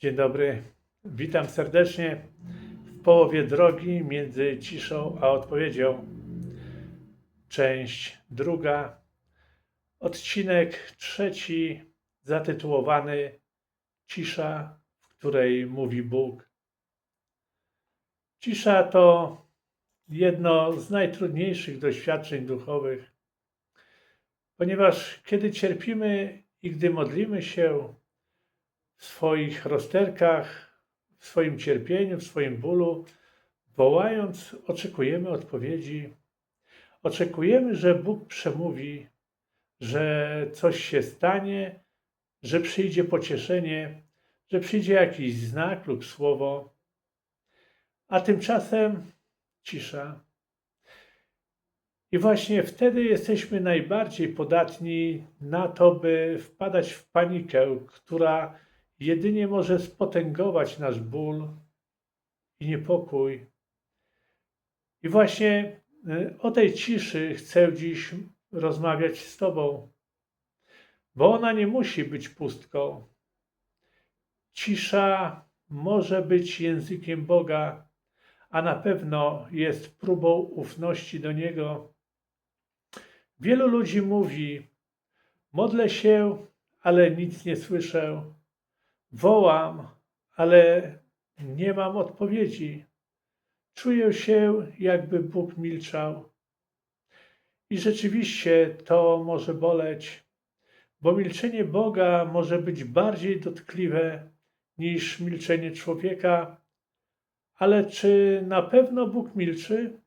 Dzień dobry, witam serdecznie w połowie drogi między ciszą a odpowiedzią. Część druga, odcinek trzeci, zatytułowany Cisza, w której mówi Bóg. Cisza to jedno z najtrudniejszych doświadczeń duchowych, ponieważ kiedy cierpimy i gdy modlimy się, w swoich rozterkach, w swoim cierpieniu, w swoim bólu, wołając, oczekujemy odpowiedzi. Oczekujemy, że Bóg przemówi, że coś się stanie, że przyjdzie pocieszenie, że przyjdzie jakiś znak lub słowo. A tymczasem cisza. I właśnie wtedy jesteśmy najbardziej podatni na to, by wpadać w panikę, która jedynie może spotęgować nasz ból i niepokój. I właśnie y, o tej ciszy chcę dziś rozmawiać z Tobą, bo ona nie musi być pustką. Cisza może być językiem Boga, a na pewno jest próbą ufności do Niego. Wielu ludzi mówi: Modlę się, ale nic nie słyszę. Wołam, ale nie mam odpowiedzi. Czuję się, jakby Bóg milczał. I rzeczywiście to może boleć, bo milczenie Boga może być bardziej dotkliwe niż milczenie człowieka. Ale czy na pewno Bóg milczy?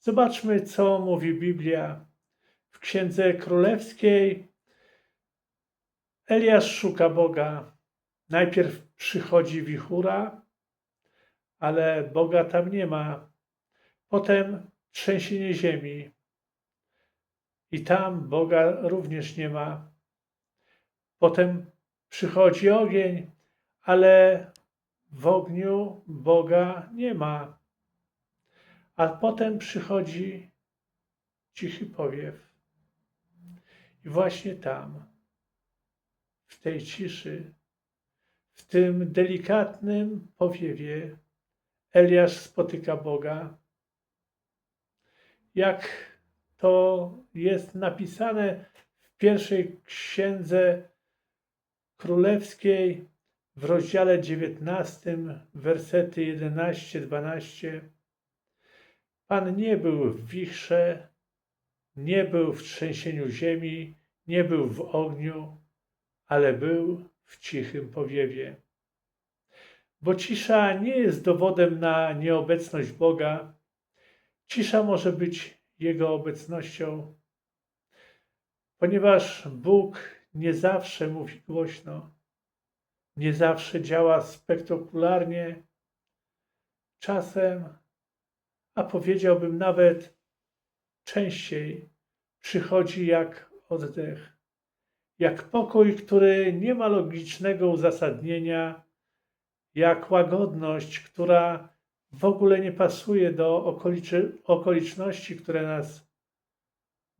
Zobaczmy, co mówi Biblia. W Księdze Królewskiej Eliasz szuka Boga. Najpierw przychodzi wichura, ale Boga tam nie ma. Potem trzęsienie ziemi i tam Boga również nie ma. Potem przychodzi ogień, ale w ogniu Boga nie ma. A potem przychodzi cichy powiew. I właśnie tam, w tej ciszy, w tym delikatnym powiewie Eliasz spotyka Boga. Jak to jest napisane w pierwszej księdze królewskiej w rozdziale 19, wersety 11-12. Pan nie był w wichrze, nie był w trzęsieniu ziemi, nie był w ogniu, ale był w cichym powiewie. Bo cisza nie jest dowodem na nieobecność Boga. Cisza może być Jego obecnością, ponieważ Bóg nie zawsze mówi głośno, nie zawsze działa spektakularnie. Czasem, a powiedziałbym nawet częściej, przychodzi jak oddech jak pokój, który nie ma logicznego uzasadnienia, jak łagodność, która w ogóle nie pasuje do okoliczy, okoliczności, które nas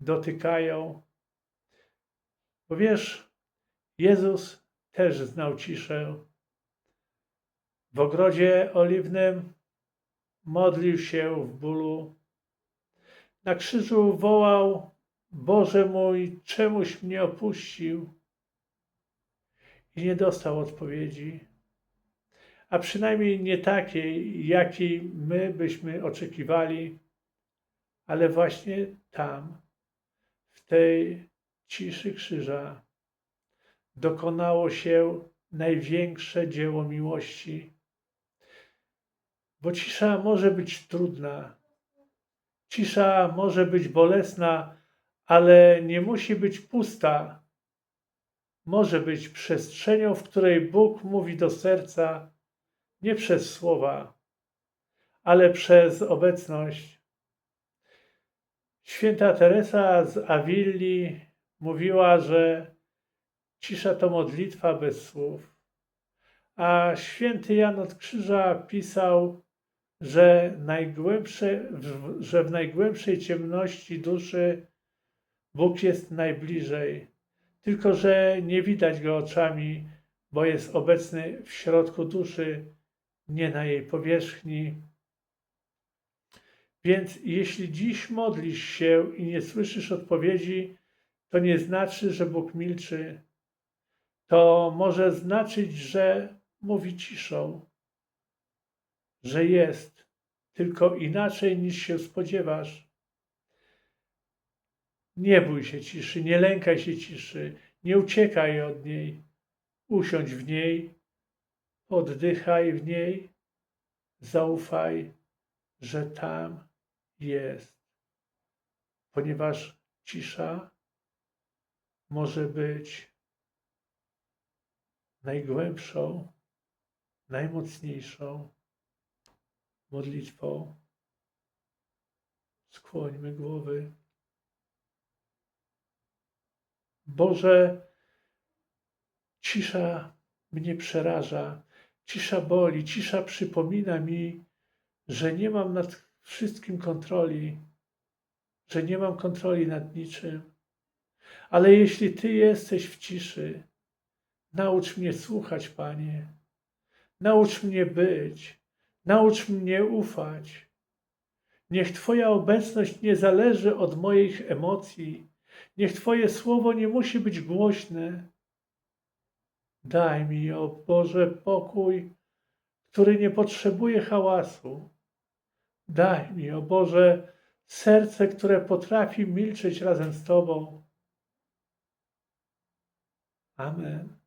dotykają. Bo wiesz, Jezus też znał ciszę. W ogrodzie oliwnym modlił się w bólu. Na krzyżu wołał Boże mój, czemuś mnie opuścił? I nie dostał odpowiedzi, a przynajmniej nie takiej, jakiej my byśmy oczekiwali, ale właśnie tam, w tej ciszy krzyża, dokonało się największe dzieło miłości. Bo cisza może być trudna, cisza może być bolesna, ale nie musi być pusta. Może być przestrzenią, w której Bóg mówi do serca nie przez słowa, ale przez obecność. Święta Teresa z Awilli mówiła, że cisza to modlitwa bez słów. A święty Jan od Krzyża pisał, że, najgłębsze, że w najgłębszej ciemności duszy Bóg jest najbliżej, tylko że nie widać go oczami, bo jest obecny w środku duszy, nie na jej powierzchni. Więc jeśli dziś modlisz się i nie słyszysz odpowiedzi, to nie znaczy, że Bóg milczy. To może znaczyć, że mówi ciszą, że jest, tylko inaczej niż się spodziewasz. Nie bój się ciszy, nie lękaj się ciszy, nie uciekaj od niej. Usiądź w niej, oddychaj w niej, zaufaj, że tam jest. Ponieważ cisza może być najgłębszą, najmocniejszą modlitwą. Skłońmy głowy. Boże, cisza mnie przeraża, cisza boli, cisza przypomina mi, że nie mam nad wszystkim kontroli, że nie mam kontroli nad niczym. Ale jeśli Ty jesteś w ciszy, naucz mnie słuchać, Panie. Naucz mnie być, naucz mnie ufać. Niech Twoja obecność nie zależy od moich emocji. Niech Twoje słowo nie musi być głośne. Daj mi, o Boże, pokój, który nie potrzebuje hałasu. Daj mi, o Boże, serce, które potrafi milczeć razem z Tobą. Amen.